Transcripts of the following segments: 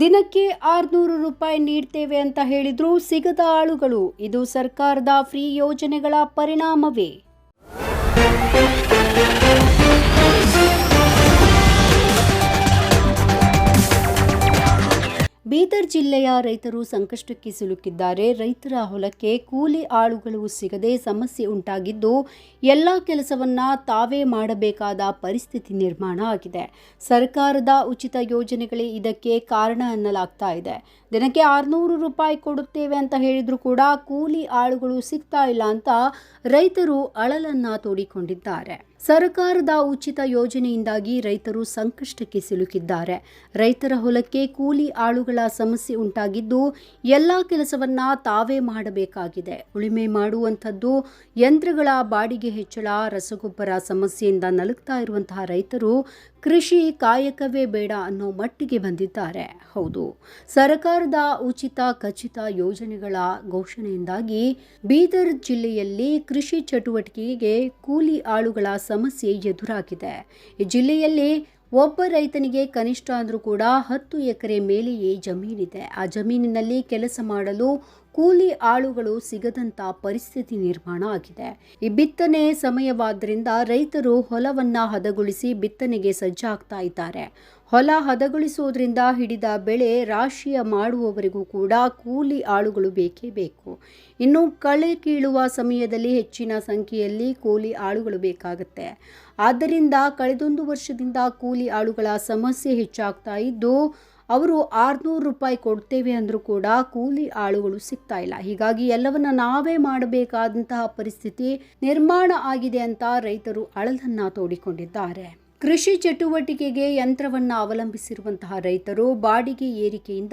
ದಿನಕ್ಕೆ ಆರುನೂರು ರೂಪಾಯಿ ನೀಡ್ತೇವೆ ಅಂತ ಹೇಳಿದ್ರು ಸಿಗದ ಆಳುಗಳು. ಇದು ಸರ್ಕಾರದ ಫ್ರೀ ಯೋಜನೆಗಳ ಪರಿಣಾಮವೇ. ಬೀದರ್ ಜಿಲ್ಲೆಯ ರೈತರು ಸಂಕಷ್ಟಕ್ಕೆ ಸಿಲುಕಿದ್ದಾರೆ. ರೈತರ ಹೊಲಕ್ಕೆ ಕೂಲಿ ಆಳುಗಳು ಸಿಗದೆ ಸಮಸ್ಯೆ ಉಂಟಾಗಿದ್ದು, ಎಲ್ಲ ಕೆಲಸವನ್ನ ತಾವೇ ಮಾಡಬೇಕಾದ ಪರಿಸ್ಥಿತಿ ನಿರ್ಮಾಣ ಆಗಿದೆ. ಸರ್ಕಾರದ ಉಚಿತ ಯೋಜನೆಗಳೇ ಇದಕ್ಕೆ ಕಾರಣ ಅನ್ನಲಾಗ್ತಾ ಇದೆ. ದಿನಕ್ಕೆ ಆರುನೂರು ರೂಪಾಯಿ ಕೊಡುತ್ತೇವೆ ಅಂತ ಹೇಳಿದರೂ ಕೂಡ ಕೂಲಿ ಆಳುಗಳು ಸಿಗ್ತಾ ಇಲ್ಲ ಅಂತ ರೈತರು ಅಳಲನ್ನು ತೋಡಿಕೊಂಡಿದ್ದಾರೆ. ಸರ್ಕಾರದ ಉಚಿತ ಯೋಜನೆಯಿಂದಾಗಿ ರೈತರು ಸಂಕಷ್ಟಕ್ಕೆ ಸಿಲುಕಿದ್ದಾರೆ. ರೈತರ ಹೊಲಕ್ಕೆ ಕೂಲಿ ಆಳುಗಳ ಸಮಸ್ಯೆ ಉಂಟಾಗಿದ್ದು ಎಲ್ಲ ಕೆಲಸವನ್ನ ತಾವೇ ಮಾಡಬೇಕಾಗಿದೆ. ಉಳಿಮೆ ಮಾಡುವಂಥದ್ದು ಯಂತ್ರಗಳ ಬಾಡಿಗೆ ಹೆಚ್ಚಳ, ರಸಗೊಬ್ಬರ ಸಮಸ್ಯೆಯಿಂದ ನಲುಗ್ತಾ ಇರುವಂತಹ ರೈತರು ಕೃಷಿ ಕಾಯಕವೇ ಬೇಡ ಅನ್ನೋ ಮಟ್ಟಿಗೆ ಬಂದಿದ್ದಾರೆ. ಹೌದು, ಸರ್ಕಾರದ ಉಚಿತ ಖಚಿತ ಯೋಜನೆಗಳ ಘೋಷಣೆಯಿಂದಾಗಿ ಬೀದರ್ ಜಿಲ್ಲೆಯಲ್ಲಿ ಕೃಷಿ ಚಟುವಟಿಕೆಗೆ ಕೂಲಿ ಆಳುಗಳ ಸಮಸ್ಯೆ ಎದುರಾಗಿದೆ. ಈ ಜಿಲ್ಲೆಯಲ್ಲಿ ಒಬ್ಬ ರೈತನಿಗೆ ಕನಿಷ್ಠ ಅಂದರೂ ಕೂಡ ಹತ್ತು ಎಕರೆ ಮೇಲೆಯೇ ಜಮೀನಿದೆ. ಆ ಜಮೀನಿನಲ್ಲಿ ಕೆಲಸ ಮಾಡಲು ಕೂಲಿ ಆಳುಗಳು ಸಿಗದಂತ ಪರಿಸ್ಥಿತಿ ನಿರ್ಮಾಣ ಆಗಿದೆ. ಈ ಬಿತ್ತನೆ ಸಮಯವಾದ್ದರಿಂದ ರೈತರು ಹೊಲವನ್ನ ಹದಗೊಳಿಸಿ ಬಿತ್ತನೆಗೆ ಸಜ್ಜಾಗ್ತಾ ಇದ್ದಾರೆ. ಹೊಲ ಹದಗೊಳಿಸುವುದರಿಂದ ಹಿಡಿದ ಬೆಳೆ ರಾಶಿಯ ಮಾಡುವವರೆಗೂ ಕೂಡ ಕೂಲಿ ಆಳುಗಳು ಬೇಕೇ ಬೇಕು. ಇನ್ನು ಕಳೆ ಕೀಳುವ ಸಮಯದಲ್ಲಿ ಹೆಚ್ಚಿನ ಸಂಖ್ಯೆಯಲ್ಲಿ ಕೂಲಿ ಆಳುಗಳು ಬೇಕಾಗುತ್ತೆ. ಆದ್ದರಿಂದ ಕಳೆದೊಂದು ವರ್ಷದಿಂದ ಕೂಲಿ ಆಳುಗಳ ಸಮಸ್ಯೆ ಹೆಚ್ಚಾಗ್ತಾ ಇದ್ದು ಅವರು ಆರುನೂರು ರೂಪಾಯಿ ಕೊಡ್ತೇವೆ ಅಂದರೂ ಕೂಡ ಕೂಲಿ ಆಳುಗಳು ಸಿಗ್ತಾ ಇಲ್ಲ. ಹೀಗಾಗಿ ಎಲ್ಲವನ್ನ ನಾವೇ ಮಾಡಬೇಕಾದಂತಹ ಪರಿಸ್ಥಿತಿ ನಿರ್ಮಾಣ ಆಗಿದೆ ಅಂತ ರೈತರು ಅಳಲನ್ನ ತೋಡಿಕೊಂಡಿದ್ದಾರೆ. ಕೃಷಿ ಚಟುವಟಿಕೆಗೆ ಯಂತ್ರವನ್ನ ಅವಲಂಬಿಸಿರುವಂತಹ ರೈತರು ಬಾಡಿಗೆ ಏರಿಕೆಯಿಂದ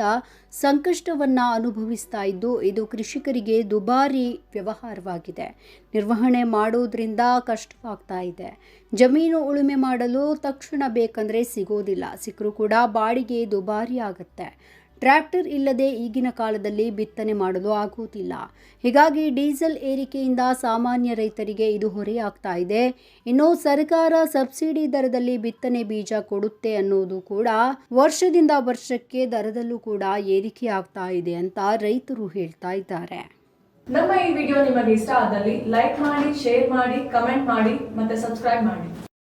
ಸಂಕಷ್ಟವನ್ನ ಅನುಭವಿಸ್ತಾ ಇದ್ದು, ಇದು ಕೃಷಿಕರಿಗೆ ದುಬಾರಿ ವ್ಯವಹಾರವಾಗಿದೆ. ನಿರ್ವಹಣೆ ಮಾಡೋದ್ರಿಂದ ಕಷ್ಟವಾಗ್ತಾ ಇದೆ. ಜಮೀನು ಉಳುಮೆ ಮಾಡಲು ತಕ್ಷಣ ಬೇಕಂದ್ರೆ ಸಿಗೋದಿಲ್ಲ. ಸಿಕ್ಕರೂ ಕೂಡ ಬಾಡಿಗೆ ದುಬಾರಿ ಆಗುತ್ತೆ. ಟ್ರ್ಯಾಕ್ಟರ್ ಇಲ್ಲದೆ ಈಗಿನ ಕಾಲದಲ್ಲಿ ಬಿತ್ತನೆ ಮಾಡಲು ಆಗುವುದಿಲ್ಲ ಹೀಗಾಗಿ ಡೀಸೆಲ್ ಏರಿಕೆಯಿಂದ ಸಾಮಾನ್ಯ ರೈತರಿಗೆ ಇದು ಹೊರೆಯಾಗ್ತಾ ಇದೆ. ಇನ್ನು ಸರ್ಕಾರ ಸಬ್ಸಿಡಿ ದರದಲ್ಲಿ ಬಿತ್ತನೆ ಬೀಜ ಕೊಡುತ್ತೆ ಅನ್ನೋದು ಕೂಡ ವರ್ಷದಿಂದ ವರ್ಷಕ್ಕೆ ದರದಲ್ಲೂ ಕೂಡ ಏರಿಕೆ ಆಗ್ತಾ ಇದೆ ಅಂತ ರೈತರು ಹೇಳ್ತಾ ಇದ್ದಾರೆ. ನಮ್ಮ ಈ ವಿಡಿಯೋ ನಿಮಗೆ ಇಷ್ಟ ಆದಲ್ಲಿ ಲೈಕ್ ಮಾಡಿ, ಶೇರ್ ಮಾಡಿ, ಕಮೆಂಟ್ ಮಾಡಿ ಮತ್ತೆ ಸಬ್ಸ್ಕ್ರೈಬ್ ಮಾಡಿ.